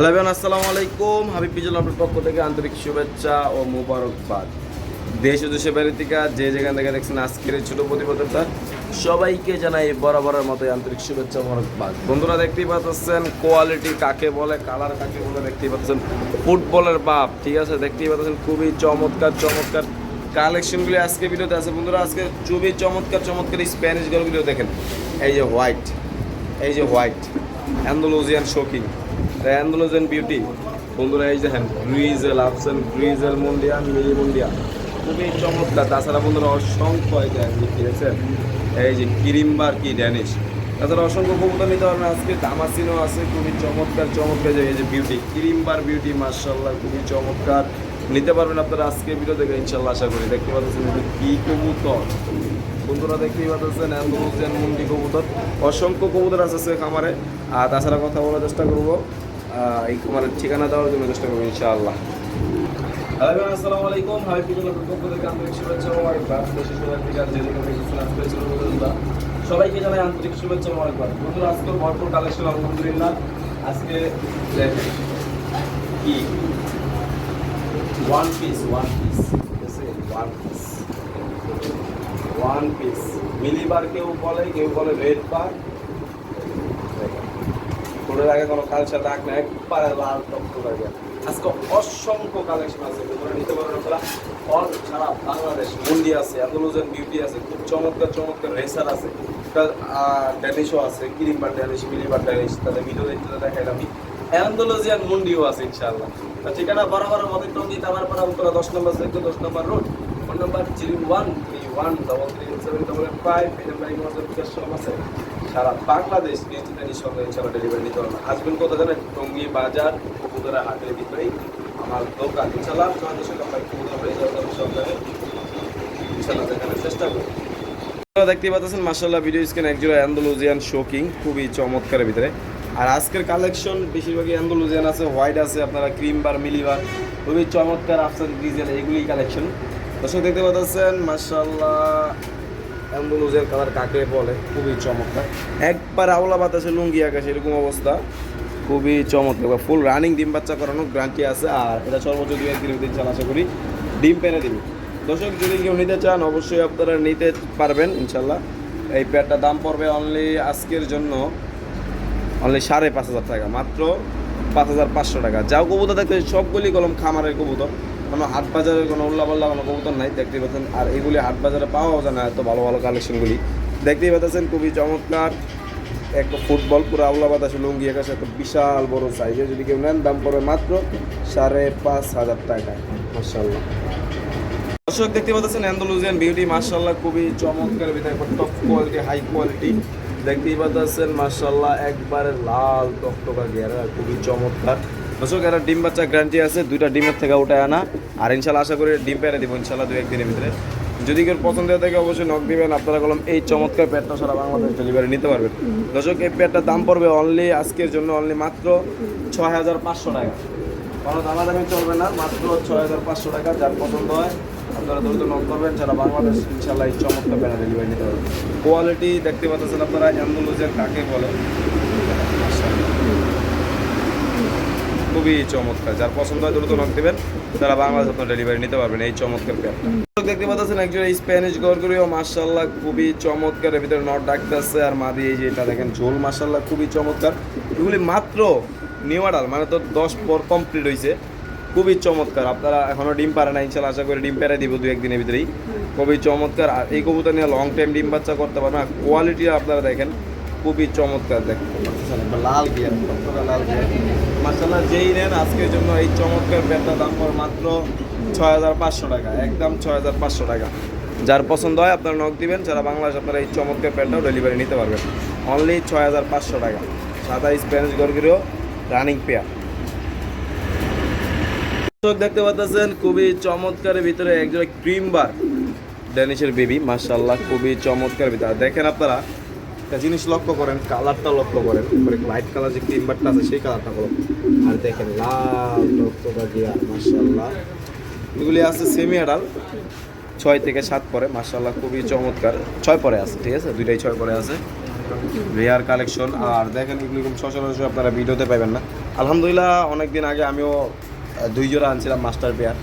Hello আসসালামু আলাইকুম। হাবিব বিজল আপনার পক্ষ থেকে আন্তরিক শুভেচ্ছা ও মুবারকবাদ। দেশ ও দেশের বাইরে থেকে যে যেখান থেকে দেখছেন আজকের এই ছোট প্রতিবেদনটা, সবাইকে জানাই বরাবরের মতো আন্তরিক শুভেচ্ছা মুবারকবাদ। বন্ধুরা দেখতেই পাচ্ছেন কোয়ালিটি কাকে বলে, কালার কাকে বলে, দেখতেই পাচ্ছেন ফুটবলের বাপ, ঠিক আছে? দেখতেই পাচ্ছেন খুবই চমৎকার চমৎকার কালেকশনগুলি আজকে ভিডিওতে আছে। বন্ধুরা, আজকে খুবই চমৎকার চমৎকার স্প্যানিশ গরগুলিও দেখেন। এই যে হোয়াইট এই যে white Andalusian shocking Andalusian beauty বন্ধুরা, এই দেখেন গ্রিজেল আপসেন গ্রিজেল মুন্ডিয়ান মিলি মুন্ডিয়া খুবই চমৎকার। তাছাড়া বন্ধুরা, অসংখ্য যে ঠিক আছে, এই যে কিরিম্বার কি ড্যানিশ তাছাড়া অসংখ্য কবুতর নিতে পারবেন। আজকে দামাসিনও আছে, খুবই চমৎকার চমৎকার যে এই যে বিউটি কিরিম্বার বিউটি মার্শাল্লাহ খুবই চমৎকার। নিতে পারবেন আপনারা আজকে ভিডিও দেখে ইনশাল্লাহ আশা করি। দেখতে পাচ্ছেন কি কবুতর। বন্ধুরা, দেখতেই পাচ্ছেন অ্যান্ডোলোজিয়ান মুন্ডি কবুতর। অসংখ্য কবুতর আছে খামারে। আর তাছাড়া কথা বলার চেষ্টা করব। এই ঠিকানা দেওয়ার জন্য চেষ্টা করব, ইনশাআল্লাহ। আলাইকুম। থেকে আন্তরিক শুভেচ্ছা ও মুবারকবাদ। দেশের সবাই থেকে আর যে যেখানে দেখছেন আজকে ছিল সবাইকে জানাই আন্তরিক শুভেচ্ছা মুবারকবাদ। বন্ধুরা আজকে ভরপুর কালেকশন, আলহামদুলিল্লাহ, আজকে কি? One piece one piece one piece one piece মিলিবার কেউ বলে কেউ বলে রেড বার কোনের আগে কোনো কালচার দাগ না, একবারে লাল টক্ক লাগে আজকে অসংখ্য কালেকশন আছে, তোমরা নিতে পারো আপনারা অল সারা বাংলাদেশ, মন্ডি আছে অ্যান্ডোলোজেন বিউটি আছে, খুব চমৎকার চমৎকার রেসার আছে। ড্যানিশও আছে কিরিম্বার ড্যানিশ মিলিবার ড্যানিশ তাদের ভিডিও দেখতে দেখাইলাম। আমি অ্যান্ডোলোজিয়ান মন্ডিও আছে, ইনশাআল্লাহ। তা ঠিকানা বরাবর মধ্যে টঙ্গি তামার পাড়া উত্তরা দশ নম্বর সেক্টর দশ number road phone number zero one three one double three seven double five এই নাম্বারে আমাদের বিকাশ আছে। সারা বাংলাদেশ ডিজিটালি সঙ্গে ইনশাল্লাহ ডেলিভারি নিতে পারবেন আসবেন কোথা জানেন টঙ্গি বাজার কবুতরা হাটের ভিতরেই আমার দোকান। ইনশাল্লাহ আমাদের সঙ্গে আমরা কবুতর হয়ে যাওয়ার সঙ্গে ইনশাল্লাহ দেখানোর চেষ্টা করি দেখতে পাচ্ছেন মার্শাল্লাহ ভিডিও স্ক্রিন একজোড়া অ্যান্ডোলোজিয়ান শোকিং খুবই চমৎকারের ভিতরে। আর আজকের কালেকশন বেশিরভাগই অ্যান্ডোলোজিয়ান আছে হোয়াইট আছে, আপনারা ক্রিম বার মিলিবার খুবই চমৎকার আফসার ডিজেল এগুলি কালেকশন দর্শক দেখতে পাচ্ছেন মার্শাল্লাহ অ্যান্ডোলোজিয়ান কালার কাকে বলে? খুবই চমৎকার। একবার আওলা বাতাসে লুঙ্গি আকাশে এরকম অবস্থা। খুবই চমৎকার। ফুল রানিং ডিম বাচ্চা করানো গ্রান্টি আছে। আর এটা সর্বোচ্চ দুই একদিনের দিন চাল আশা করি ডিম পেরে দিবি। দর্শক, যদি কেউ নিতে চান, অবশ্যই আপনারা নিতে পারবেন ইনশাল্লাহ এই প্যাডটার দাম পড়বে অনলি আজকের জন্য অনলি সাড়ে পাঁচ হাজার টাকা। মাত্র পাঁচ হাজার পাঁচশো টাকা। যাও কবুতর দেখতে, সবগুলি কলম খামারের কবুতর। কোনো হাট বাজারের কোনো উল্লাপাল্লা কোনো কবুতর নাই, দেখতেই পাচ্ছেন। আর এগুলি হাট বাজারে পাওয়াও যায় না, এত ভালো ভালো কালেকশনগুলি। দেখতেই পাচ্ছেন, খুবই চমৎকার। একটা ফুটবল, পুরো আউলা বাতাসে লুঙ্গি আকাশে একটা বিশাল বড় সাইজে যদি কেউ নেন, দাম পড়বে মাত্র সাড়ে পাঁচ হাজার টাকা মার্শাল্লাহ দর্শক দেখতে পাচ্ছেন অ্যান্ডালুজিয়ান বিউটি মার্শাল্লাহ খুবই চমৎকার ভিতরে টপ কোয়ালিটি হাই কোয়ালিটি দেখতেই পাচ্ছেন মার্শাল্লাহ একবারে লাল টকটকা গেরা খুবই চমৎকার। দর্শক, এরা ডিম বাচ্চা গ্যারান্টি আছে, দুইটা ডিমের থেকে উঠায় আনা। আর ইনশাল্লাহ আশা করি ডিম পেরে দিব ইনশাল্লাহ দু একদিনের ভিতরে। যদি কেউ পছন্দ হয়ে থাকে, অবশ্যই নক দিবেন। আপনারা কলম এই চমৎকার প্যাডটা সারা বাংলাদেশ ডেলিভারি নিতে পারবেন। দর্শক, এই প্যাডটার দাম পড়বে অনলি আজকের জন্য অনলি মাত্র ছয় হাজার পাঁচশো টাকা। কোনো দামাদামি চলবে না, মাত্র ছয় হাজার পাঁচশো টাকা, যার পছন্দ হয়, আপনারা দ্রুত নক করবেন। সারা বাংলাদেশ ইনশাল্লাহ এই চমৎকার ব্যানার ডেলিভারি নিতে পারবেন কোয়ালিটি দেখতে পাচ্ছেন আপনারা অ্যাম্বুলেন্সের কাকে বলে? খুবই চমৎকার। যার পছন্দ হয় দ্রুত নক দেবেন, তারা বাংলাদেশ আপনার ডেলিভারি নিতে পারবেন এই চমৎকার প্যাকটা দেখতে পাচ্ছেন একজন স্প্যানিশ গরগুরিও মার্শাল্লাহ খুবই চমৎকার। এর ভিতরে নট ডাকতেছে আর মাদি এই যে দেখেন, ঝোল মার্শাল্লাহ খুবই চমৎকার। এগুলি মাত্র নিউ মানে তো দশ পর কমপ্লিট হয়েছে খুবই চমৎকার। আপনারা এখনও ডিম পারে না ইনশাল্লাহ আশা করি ডিম পেরে দিব দু একদিনের ভিতরেই। খুবই চমৎকার। আর এই কবুতর নিয়ে লং টাইম ডিম বাচ্চা করতে পারবেন আর কোয়ালিটি আপনারা দেখেন, খুবই চমৎকার দেখেন লাল গিয়ার লাল গিয়ার মার্শাল্লাহ যেই নেন আজকের জন্য এই চমৎকার ব্যাটটা, দাম পড়ে মাত্র ছয় হাজার পাঁচশো টাকা, একদম ছয় হাজার পাঁচশো টাকা। যার পছন্দ হয় আপনারা নক দিবেন, যারা বাংলাদেশ আপনারা এই চমৎকার প্যান্টটাও ডেলিভারি নিতে পারবেন। অনলি ছয় হাজার পাঁচশো টাকা। সাদা স্প্যানিশ গরগিরও রানিং পেয়ার দেখতে পাচ্ছেন, খুবই চমৎকারের ভিতরে একজন ক্রিম বার ড্যানিশের বেবি মার্শাল্লাহ খুবই চমৎকার ভিতরে। দেখেন আপনারা একটা জিনিস লক্ষ্য করেন, কালারটা লক্ষ্য করেন হোয়াইট কালার যে ক্রিম বারটা আছে, সেই কালারটা করো আর দেখেন লাল টকটকা গিয়া মার্শাল্লাহ এগুলি আছে সেমি আডাল ছয় থেকে সাত পরে মার্শাল্লাহ খুবই চমৎকার। ছয় পরে আছে, ঠিক আছে? দুইটাই ছয় পরে আছে। রেয়ার কালেকশন আর দেখেন এগুলি খুব সচরাচর আপনারা ভিডিওতে পাবেন না। আলহামদুলিল্লাহ অনেক দিন আগে আমিও দুই জোড়া আনছিলাম মাস্টার পেয়ার।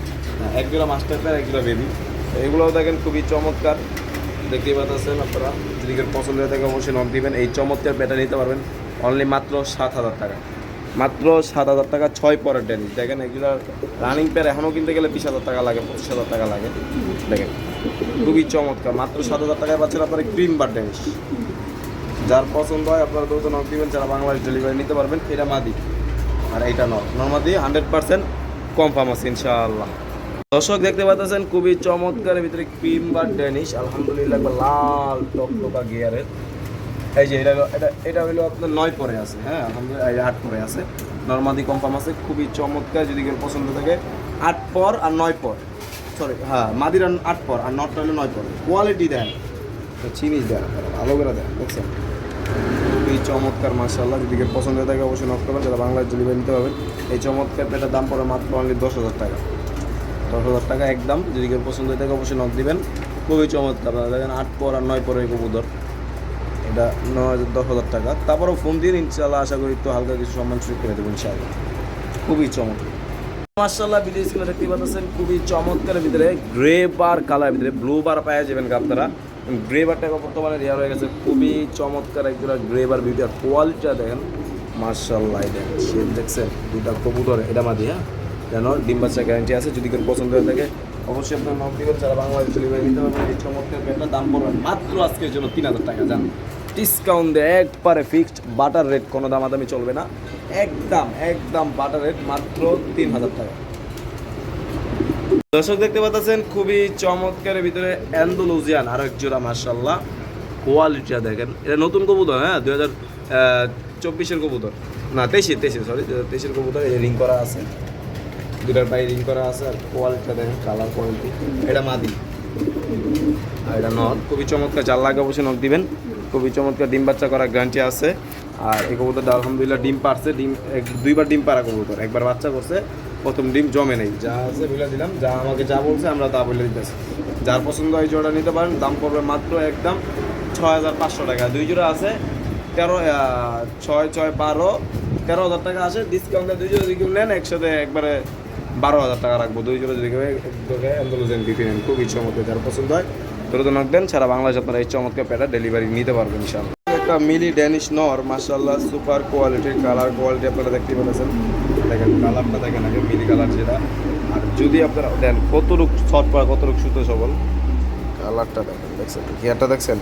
এক জোড়া মাস্টার পেয়ার, এক জোড়া বেবি এগুলোও দেখেন খুবই চমৎকার। দেখতেই পাচ্ছেন আপনারা। যদি কেউ পছন্দ হয়ে থাকে অবশ্যই নক দিবেন। এই চমৎকার পেটা নিতে পারবেন। অনলি মাত্র সাত হাজার টাকা। মাত্র সাত হাজার টাকা, ছয় পরের ডেনিস দেখেন, এগুলো রানিং প্যার এখনও কিনতে গেলে বিশ হাজার টাকা লাগে, পঁচিশ হাজার টাকা লাগে। দেখেন, খুবই চমৎকার। মাত্র সাত হাজার টাকায় পাচ্ছেন আপনার ক্রিম বার ডেনিস যার পছন্দ হয় আপনারা দ্রুত নক দিবেন, যারা বাংলাদেশ ডেলিভারি নিতে পারবেন, এটা মাদি। আর এইটা নর নর্মাদি হান্ড্রেড পার্সেন্ট কনফার্ম আছে, ইনশাআল্লাহ। দর্শক দেখতে পাচ্ছেন, খুবই চমৎকারের ভিতরে ক্রিম বা ডেনিশ, আলহামদুলিল্লাহ একবার লাল টকটকা গিয়ারের। এই যে, এটা এটা এটা হলো আপনার নয় পরে আছে হ্যাঁ আলহামদুলিল্লাহ আট পরে আছে। নর্মাদি কনফার্ম আছে, খুবই চমৎকার, যদি কেউ পছন্দ থাকে, আট পর আর নয় পর। সরি হ্যাঁ মাদির আট পর আর নটটা হলো নয় পর। কোয়ালিটি দেন চিনিস দেন, ভালো করে দেন, দেখছেন? খুবই চমৎকার মার্শাল্লাহ যদি কেউ পছন্দ থাকে, অবশ্যই নক করবেন যারা বাংলার ডেলিভারি নিতে পারবেন। এই চমৎকার পেটার দাম পড়ে মাত্র অনলি দশ হাজার টাকা। দশ হাজার টাকা একদম। যদি কেউ পছন্দ হয়ে থাকে অবশ্যই নক দিবেন। খুবই চমৎকার। আপনারা দেখেন, আট পর আর নয় পরের কবুতর। এটা নয় হাজার, দশ হাজার টাকা। তারপরেও ফোন দিয়ে ইনশাল্লাহ আশা করি তো হালকা কিছু সম্মান সুযোগ করে দেবো, ইনশাআল্লাহ। খুবই চমৎকার। মার্শাল্লাহ ভিডিও স্কুলে দেখতে পাচ্ছেন, খুবই চমৎকারের ভিতরে গ্রে বার কালার ভিতরে ব্লু বার পাওয়া যাবেন আপনারা। গ্রে বারটা বর্তমানে রেয়ার হয়ে গেছে, খুবই চমৎকার একজোড়া গ্রে বার ভিডিও আর কোয়ালিটিটা দেখেন। মার্শাল্লাহ এটা সে দেখছেন দুটা কবুতর, এটা মাদি হ্যাঁ? যেন ডিম বাচ্চা গ্যারান্টি আছে, যদি কেউ পছন্দ হয়ে থাকে, অবশ্যই আপনার নক দিবেন, যারা বাংলাদেশ ডেলিভারি নিতে পারবেন, এই চমৎকার পেটটা দাম পড়বে মাত্র আজকের জন্য তিন হাজার টাকা, জান। ডিসকাউন্ট দেয় একবারে ফিক্সড বাটার রেট কোনো দামাদামি চলবে না। একদম একদম বাটার রেট মাত্র তিন হাজার টাকা। দর্শক দেখতে পাচ্ছেন, খুবই চমৎকারের ভিতরে অ্যান্ডোলুজিয়ান আর এক জোড়া মার্শাল্লাহ কোয়ালিটিটা দেখেন, এটা নতুন কবুতর হ্যাঁ? দু হাজার চব্বিশের কবুতর। না তেইশে তেইশে সরি তেইশের কবুতর, এই রিং করা আছে। দুটার পায়ে রিং করা আছে আর কোয়ালিটিটা দেখেন কালার কোয়ালিটি এটা মাদি। আর এটা নট খুবই চমৎকার চার লাগে অবশ্যই নখ দিবেন। খুবই চমৎকার ডিম বাচ্চা করার গ্যারান্টি আছে। আর এই কবুতরটা আলহামদুলিল্লাহ ডিম পারছে ডিম দুইবার ডিম পারা কবুতর। একবার বাচ্চা করছে, প্রথম ডিম জমে নেই। যা আছে বলে দিলাম, যা আমাকে যা বলছে আমরা তা বলে দিতেছি। যার পছন্দ হয় জোড়া নিতে পারেন, দাম পড়বে মাত্র একদম ছয় হাজার পাঁচশো টাকা। দুই জোড়া আছে, তেরো ছয় ছয়, বারো, তেরো হাজার টাকা আছে ডিসকাউন্টে দুই জোড়া যদি কেউ নেন, একসাথে একবারে বারো হাজার টাকা রাখব। দুই জোড়া যদি অ্যান্ডোলোজেন বিপি নেন খুবই চমৎকার যার পছন্দ হয় দ্রুত নক দেন সারা বাংলাদেশ আপনারা এই চমৎকার প্যাটা ডেলিভারি নিতে পারবেন ইনশাআল্লাহ। একটা মিলি ড্যানিশ নর মাশাআল্লাহ সুপার কোয়ালিটির কালার কোয়ালিটি আপনারা দেখতে পেয়েছেন দেখেন কালারটা দেখেন আগে মিলি কালার যেটা। আর যদি আপনারা দেন কতটুক শর্ট পা কতটুক সুতো সবল? কালারটা দেখেন দেখছেন গিয়ারটা দেখছেন?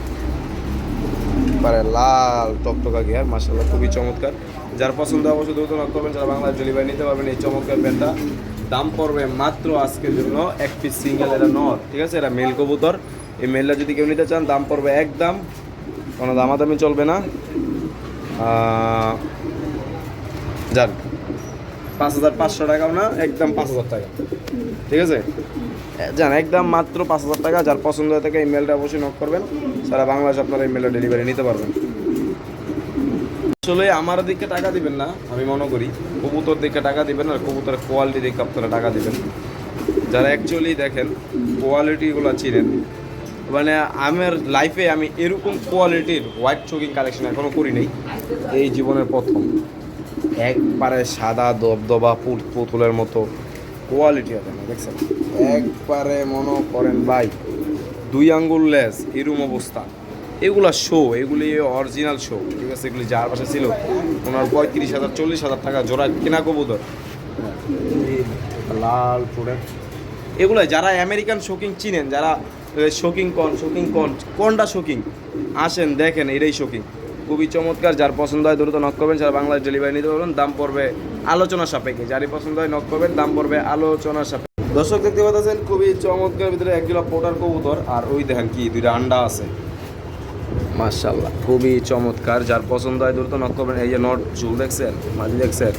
পারে লাল টকটকা গিয়ার মাশাআল্লাহ খুবই চমৎকার। যার পছন্দ অবশ্যই দ্রুত নক করবেন যারা বাংলাদেশ ডেলিভারি নিতে পারবেন এই চমৎকার প্যান্টটা দাম পড়বে মাত্র আজকের জন্য এক পিস সিঙ্গেল এটা নর, ঠিক আছে? এটা মেল কবুতর। এই মেলটা যদি কেউ নিতে চান, দাম পড়বে একদম কোনো দামাদামি চলবে না। যান। পাঁচ হাজার পাঁচশো টাকাও না একদম পাঁচ হাজার টাকা। ঠিক আছে? যান একদম মাত্র পাঁচ হাজার টাকা। যার পছন্দ হয়ে থাকে এই মেলটা অবশ্যই নক করবেন। সারা বাংলাদেশ আপনারা এই মেলটা ডেলিভারি নিতে পারবেন। আসলে আমার দিকে টাকা দিবেন না, আমি মনে করি। কবুতর দিকে টাকা দিবেন আর কবুতরের কোয়ালিটি দেখে আপনারা টাকা দিবেন। যারা অ্যাকচুয়ালি দেখেন কোয়ালিটিগুলো চিনেন। মানে আমার লাইফে আমি এরকম কোয়ালিটির হোয়াইট চোকিং কালেকশন এখনও করি নাই। এই জীবনের প্রথম। একবারে সাদা দবদবা পুট পুতুলের মতো কোয়ালিটি আছে না, দেখছেন? একবারে মনে করেন, ভাই, দুই আঙ্গুল লেস এরম অবস্থা। এগুলা শো এগুলি অরিজিনাল শো ঠিক আছে? এগুলি যার পাশে ছিল ওনার পঁয়ত্রিশ হাজার চল্লিশ হাজার টাকা জোড়া কেনা কবুতর। লাল প্রোডাক্ট এগুলো যারা আমেরিকান শোকিং চিনেন যারা শোকিং কন শোকিং কন কোনটা শোকিং আসেন দেখেন এটাই শোকিং খুবই চমৎকার যার পছন্দ হয় দ্রুত নক করবেন যারা বাংলাদেশ ডেলিভারি নিতে পারবেন দাম পড়বে আলোচনা সাপেক্ষে। যারই পছন্দ হয় নক করবেন দাম পড়বে আলোচনা সাপেক্ষে। দর্শক দেখতে পাচ্ছেন খুবই চমৎকার ভিতরে এক একজোড়া পোটার কবুতর আর ওই দেখেন কি দুইটা আন্ডা আছে। মার্শাল্লাহ খুবই চমৎকার। যার পছন্দ হয় দ্রুত নক করবেন। এই যে নট চুল দেখছেন? মাঝি দেখছেন?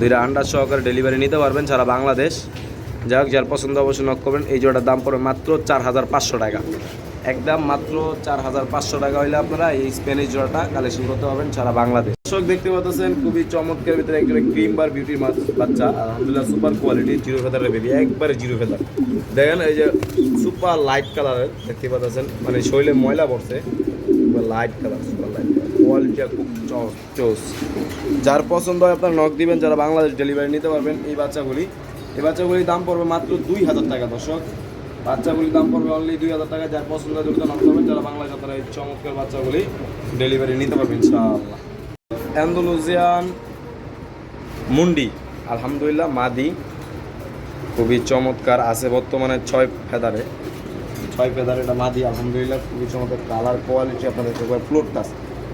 দুইটা আন্ডার সহকারে ডেলিভারি নিতে পারবেন সারা বাংলাদেশ। যাই হোক যার পছন্দ অবশ্যই নক করবেন। এই জোড়ার দাম পড়বে মাত্র চার হাজার পাঁচশো টাকা। একদম মাত্র চার হাজার পাঁচশো টাকা হইলে আপনারা এই স্প্যানিশ জোড়াটা কালেকশন করতে পারবেন সারা বাংলাদেশ। দর্শক, দেখতে পাচ্ছেন, খুবই চমৎকার ভিতরে একজন ক্রিম বার বিউটির বাচ্চা। আলহামদুলিল্লাহ সুপার কোয়ালিটি জিরো ফেদারের বেবি একবারে জিরো ফেদার। দেখেন, এই যে সুপার লাইট কালারের দেখতে পাচ্ছেন মানে শরীরে ময়লা পড়ছে। লাইট কালার সুপার খুব চোস যার পছন্দ হয় আপনার নক দিবেন, যারা বাংলাদেশ ডেলিভারি নিতে পারবেন এই বাচ্চাগুলি। এই বাচ্চাগুলির দাম পড়বে মাত্র দুই হাজার টাকা, দর্শক। বাচ্চাগুলির দাম পড়বে অনলি দুই হাজার টাকা, যার পছন্দ হয় দ্রুত নক করবেন যারা বাংলাদেশ আপনারা এই চমৎকার বাচ্চাগুলি ডেলিভারি নিতে পারবেন ইনশাআল্লাহ। অ্যান্ডোলুজিয়ান মুন্ডি, আলহামদুলিল্লাহ, মাদি। খুবই চমৎকার আছে বর্তমানে ছয় ফেদারে। ছয় ফেদার এটা মাদি আলহামদুলিল্লাহ, খুবই চমৎকার কালার কোয়ালিটি আপনাদের একবার ফ্লোর টাচ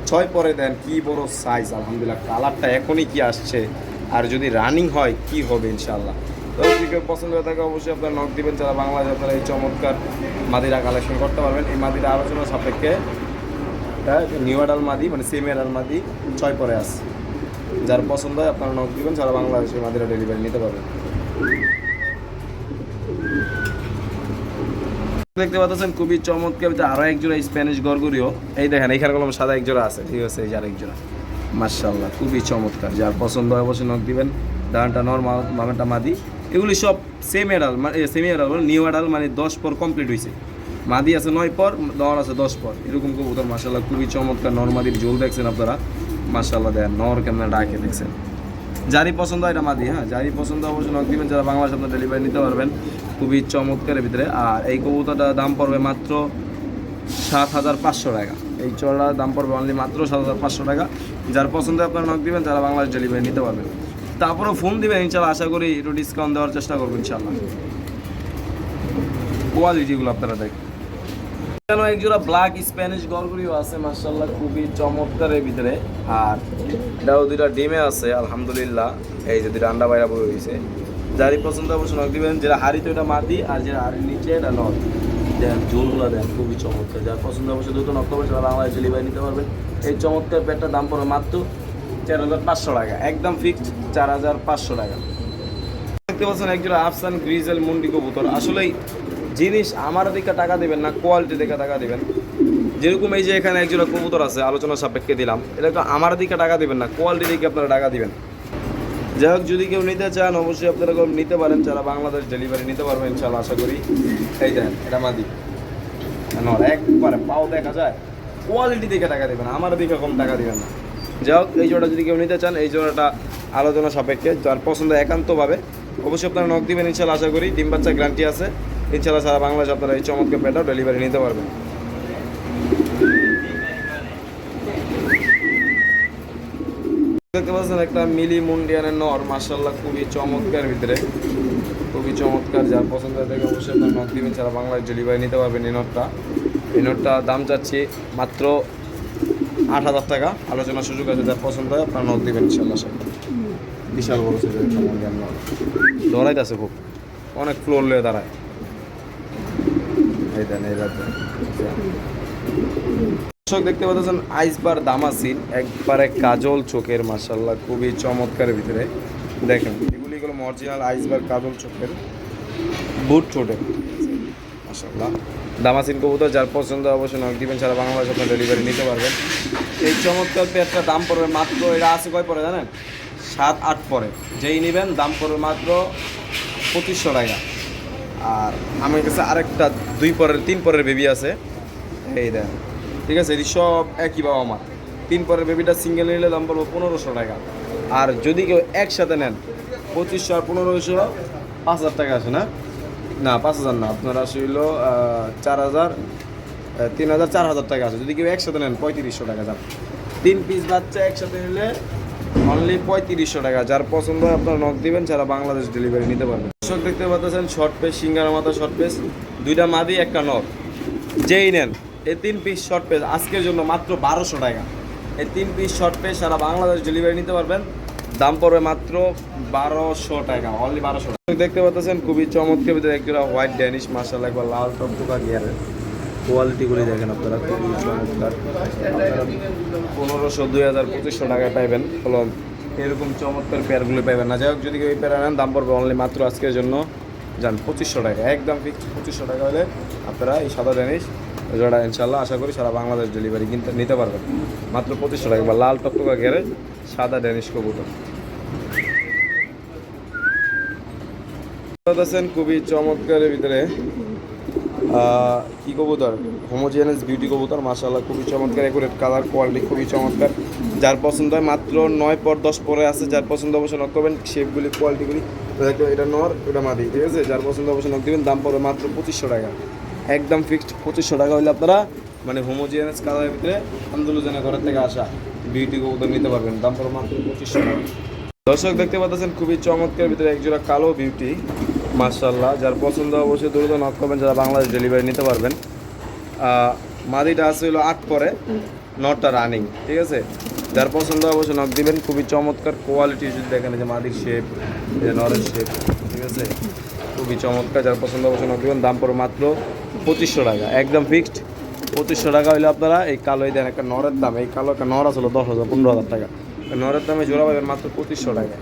ছয় পরে দেন, কি বড় সাইজ আলহামদুলিল্লাহ কালারটা এখনই কি আসছে? আর যদি রানিং হয়, কি হবে ইনশাল্লাহ তো যদি পছন্দ হয়ে থাকে, অবশ্যই আপনার নক দিবেন, যারা বাংলাদেশ আপনারা এই চমৎকার মাদিরা কালেকশন করতে পারবেন। এই মাদিরা আলোচনা সাপেক্ষে নিউ আডাল মাদি মানে সেমি আডাল মাদি, ছয় পরে আসছে যার পছন্দ হয়, আপনারা নক দিবেন, যারা বাংলাদেশে মাদিরা ডেলিভারি নিতে পারবেন। দেখতে পাচ্ছেন খুবই চমৎকার আরও এক জোড়া স্প্যানিশ গরগুরিও। এই দেখেন এখানে কলম সাদা এক জোড়া আছে, ঠিক আছে, এই যে আরেক জোড়া। মার্শাল্লাহ খুবই চমৎকার, যার পছন্দ হয় অবশ্যই নক দিবেন। ডানটা নর্মাল মামেটা মাদি। এগুলি সব সেম এডাল মানে সেমি এডাল মানে নিউ এডাল মানে দশ পর কমপ্লিট হয়েছে মাদি আছে নয় পর, নর আছে দশ পর। এরকম কবুতর মার্শাল্লাহ খুবই চমৎকার নর্মাদির ঝোল দেখছেন আপনারা। মার্শাল্লাহ দেন, নর কেমন ডাকে দেখছেন। যারই পছন্দ হয় এটা মাদি হ্যাঁ যারই পছন্দ অবশ্যই নক দিবেন, যারা বাংলাদেশ আপনার ডেলিভারি নিতে পারবেন। খুবই চমৎকারের ভিতরে। আর এই কবুতরটার দাম পড়বে মাত্র সাত হাজার পাঁচশো টাকা। এই চড়ার দাম পড়বে অনলি মাত্র সাত হাজার পাঁচশো টাকা। যার পছন্দ আপনারা নক দিবেন, যারা বাংলাদেশ ডেলিভারি নিতে পারবেন। তারপরেও ফোন দিবেন ইনশাল্লাহ আশা করি একটু ডিসকাউন্ট দেওয়ার চেষ্টা করব ইনশাল্লাহ কোয়ালিটিগুলো আপনারা দেখেন কেন এক ব্ল্যাক স্প্যানিশ গলগুলিও আছে মার্শাল্লাহ খুবই চমৎকারের ভিতরে। আর এটাও দুইটা ডিমে আছে, আলহামদুলিল্লাহ। এই যে দুইটা আন্ডা বাইরা বই হয়েছে। যারই পছন্দ অবশ্যই নক দিবেন। যেটা হাড়িতে, ওটা মাদি আর যেটা হাড়ির নিচে, এটা নট দেন ঝোলগুলো দেন খুবই চমৎকার। যার পছন্দ অবশ্যই দ্রুত নক করবেন যারা বাংলাদেশ ডেলিভারি নিতে পারবেন এই চমৎকার পেটটার দাম পড়বে মাত্র চার হাজার পাঁচশো টাকা। একদম ফিক্সড চার হাজার পাঁচশো টাকা। দেখতে পাচ্ছেন একজোড়া আফসান গ্রিজেল মুন্ডি কবুতর। আসলেই জিনিস আমার দিকে টাকা দেবেন না কোয়ালিটি দিকে টাকা দেবেন। যেরকম এই যে এখানে একজোড়া কবুতর আছে, আলোচনা সাপেক্ষে দিলাম, এটা তো আমার দিকে টাকা দেবেন না কোয়ালিটি দিকে আপনারা টাকা দিবেন। যাই হোক যদি কেউ নিতে চান, অবশ্যই আপনারা নিতে পারেন, যারা বাংলাদেশ ডেলিভারি নিতে পারবেন ইনশাল্লাহ আশা করি। এই দেন এটা মাদি। একবারে পাও দেখা যায়। কোয়ালিটি দেখে টাকা দেবেন, আমার দিকে কম টাকা দেবেন না। যাই হোক এই জোড়া যদি কেউ নিতে চান, এই জোড়াটা আলোচনা সাপেক্ষে, যার পছন্দ একান্তভাবে, অবশ্যই আপনারা নক দিবেন ইনশাল্লাহ আশা করি। ডিম বাচ্চা গ্যারান্টি আছে। ইনশাল্লাহ সারা বাংলাদেশ আপনারা এই চমৎকার পেটাও ডেলিভারি নিতে পারবেন। দেখতে পাচ্ছেন একটা মিলি মুন্ডিয়ানের নর মার্শাল্লাহ খুবই চমৎকার ভিতরে। খুবই চমৎকার, যার পছন্দ হয় তাকে অবশ্যই আপনার নক দিবেন ছাড়া বাংলাদেশ ডেলিভারি নিতে পারবেন এই নটটা। এই নটটা দাম চাচ্ছি মাত্র আট হাজার টাকা। আলোচনার সুযোগ আছে, যার পছন্দ হয় আপনার নক দিবেন ইনশাল্লাহ সব বিশাল বড় সাইজের একটা মুন্ডিয়ান নর। দৌড়াইতেছে খুব। অনেক ফ্লোর লয়ে দাঁড়ায়। এই দেন, এই রাতে। দর্শক দেখতে পাচ্ছেন, আইসবার দামাসিন, একবারে কাজল চোখের মাসাল্লাহ খুবই চমৎকার ভিতরে। দেখেন, এগুলি হলো অরিজিনাল আইসবার কাজল চোখের বুট ছোটের মাসাল্লাহ দামাসিন কবুতর, যার পছন্দ অবশ্যই নক দিবেন, সারা বাংলাদেশ আপনার ডেলিভারি নিতে পারবেন। এই চমৎকার পেয়ারটা দাম পড়বে মাত্র, এটা আছে কয় পরে জানেন? সাত, আট পরে। যেই নেবেন, দাম পড়বে মাত্র পঁচিশশো টাকা। আর আমার কাছে আরেকটা দুই পরের, তিন পরের বেবি আছে। এই দেন ঠিক আছে, এটি সব একই বাবা মা। তিন পরের বেবিটা সিঙ্গেল নিলে দাম পড়ব পনেরোশো টাকা। আর যদি কেউ একসাথে নেন, পঁচিশশো আর পনেরোশো পাঁচ হাজার টাকা আসে না? না, পাঁচ হাজার না। আপনার আসে হইল চার হাজার তিন হাজার চার হাজার টাকা আছে যদি কেউ একসাথে নেন, পঁয়ত্রিশশো টাকা যান তিন পিস বাচ্চা একসাথে নিলে অনলি পঁয়ত্রিশশো টাকা। যার পছন্দ হয় আপনারা নক দিবেন, যারা বাংলাদেশ ডেলিভারি নিতে পারবেন দর্শক দেখতে পাচ্ছেন শর্ট পেস সিঙ্গারা মাথা শর্ট পেস দুইটা মাদি, একটা নর যেই নেন এই তিন পিস শর্ট পেস আজকের জন্য মাত্র বারোশো টাকা। এই তিন পিস শর্ট পেস সারা বাংলাদেশ ডেলিভারি নিতে পারবেন। দাম পড়বে মাত্র বারোশো টাকা অনলি বারোশো টাকা। দেখতে পাচ্ছেন, খুবই চমৎকার ভিতরে একটা হোয়াইট ড্যানিশ মার্শাল একবার লাল টকটকা গিয়ারের কোয়ালিটিগুলি দেখেন আপনারা, খুবই চমৎকার। পনেরোশো, দুই হাজার, পঁচিশশো টাকায় পাইবেন। হলো এরকম চমৎকার পেয়ারগুলি পাইবেন না। যাই হোক, যদি ওই পেয়ার নেন দাম পড়বে অনলি মাত্র আজকের জন্য, যান, পঁচিশশো টাকা। একদম ফিক্স পঁচিশশো টাকা হলে আপনারা এই সাদা ড্যানিশ জোড়া ইনশাল্লাহ আশা করি সারা বাংলাদেশ ডেলিভারি কিনতে নিতে পারবেন। মাত্র পঁচিশশো টাকা। বা লাল টকটকা ঘেরে সাদা ড্যানিশ কবুতর। আছেন খুবই চমৎকারের ভিতরে কি কবুতর? হোমোজিয়ানাস বিউটি কবুতর, মাশাআল্লাহ খুবই চমৎকার একুরেট কালার কোয়ালিটি খুবই চমৎকার। যার পছন্দ হয় মাত্র নয় পর দশ পরে আছে, যার পছন্দ অবশ্যই নক করবেন। শেপগুলি কোয়ালিটিগুলি এটা নর, এটা মাদি, ঠিক আছে? যার পছন্দ অবশ্যই নক দিবেন, দাম পড়বে মাত্র পঁচিশশো টাকা। একদম ফিক্সড পঁচিশশো টাকা হলে আপনারা মানে হোমোজিয়ানাস কালারের ভিতরে আন্দোলনের ঘরের থেকে আসা বিউটি কবুতর নিতে পারবেন। দাম পড়বে মাত্র পঁচিশশো টাকা। দর্শক, দেখতে পাচ্ছেন খুবই চমৎকার ভিতরে একজোড়া কালো বিউটি মার্শাল্লাহ যার পছন্দ অবশ্যই দ্রুত নক করবেন, যারা বাংলাদেশ ডেলিভারি নিতে পারবেন। মাদিটা আছে হলো আট পরে নটা রানিং ঠিক আছে? যার পছন্দ অবশ্যই নক দিবেন, খুবই চমৎকার কোয়ালিটি যদি দেখেন যে মাদির শেপ নরের শেপ ঠিক আছে? খুবই চমৎকার, যার পছন্দ অবশ্যই নক দিবেন, দাম পড়ে মাত্র পঁচিশশো টাকা, একদম ফিক্সড পঁচিশশো টাকা হইলে আপনারা এই কালো এই দেন একটা নরের দাম, এই কালো একটা নর আসলে দশ হাজার, পনেরো হাজার টাকা। নরের দামে জোড়া পাবেন মাত্র পঁচিশশো টাকা।